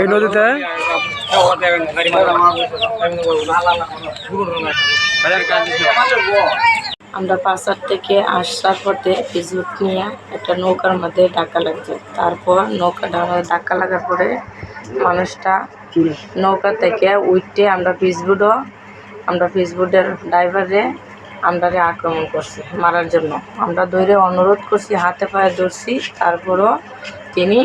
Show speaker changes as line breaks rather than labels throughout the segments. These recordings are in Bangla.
এই নদীতে?
আমরা পাঁচার থেকে আসার পথে ফেসবুক নিয়ে একটা নৌকার মধ্যে ডাকা লাগছে। তারপর নৌকাটার মধ্যে ধাক্কা লাগার পরে মানুষটা নৌকা থেকে উঠতে আমরা ফেসবুকও আমরা ফেসবুকের ড্রাইভারে আমরা আক্রমণ করছি মারার জন্য। আমরা ধরে অনুরোধ করছি, হাতে পায়ে ধরছি, তারপরও তিনি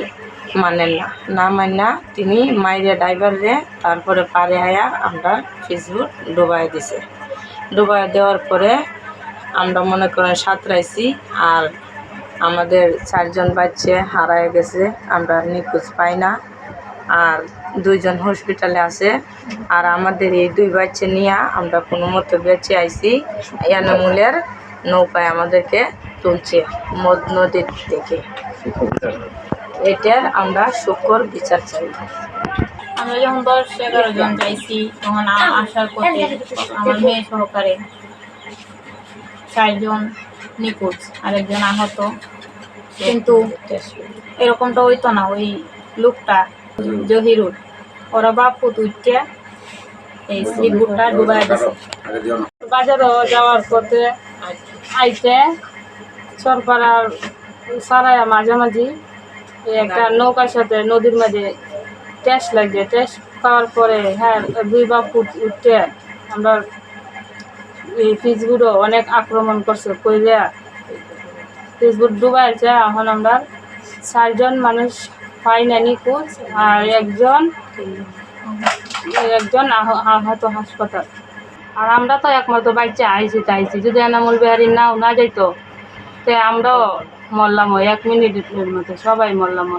মানেন না না মান্না তিনি মাইরে ড্রাইভারে তারপরে পারে আয়া আমরা ফেসবুক ডুবাই দিছে। ডুবাই দেওয়ার পরে আমরা মনে করেন সাঁতরাইছি আর আমাদের চারজন বাচ্চা হারায় গেছে, আমরা নিখোঁজ পাই না। আর দুইজন হসপিটালে আছে আর আমাদের এই দুই বাচ্চা নিয়ে আমরা কোনো মতো বেঁচে আইছি। ইয়ানামুলের নৌকায় আমাদেরকে তুলছে মদ নদীর থেকে। এটার আমরা শুকর বিচার চাই।
আমরা যখন দশ এগারো জন যাইছি তখন আসার পথে আমার মেয়ে সহকারে চারজন নিখোঁজ, আরেকজন আহত। কিন্তু এরকমটা হইতো না, ওই লোকটা জহিরুল, ওরা বাপু তুইতে এই শ্রীপুরটা ডুবাই দিছে বাজারও যাওয়ার পথে আইতে সরপাড়ার সারায়া মাঝামাঝি একটা নৌকার সাথে নদীর মাঝে টেস্ট লাগছে টেস্ট পাওয়ার পরে হ্যাঁ দুই বা উঠ- উঠতে আমরা এই ফিজগুলো অনেক আক্রমণ করছে, কইরা ফিজগুড ডুবাইছে এখন আমরা চারজন মানুষ পাই না নিখোঁজ, আর একজন একজন আহ- আহত হাসপাতাল। আর আমরা তো একমাত্র বাচ্চা আইছি, তাইছি। যদি এনামুল বিহারি নাও না যাইতো তে আমরাও মরলাম এক মিনিটের মধ্যে সবাই মরলাম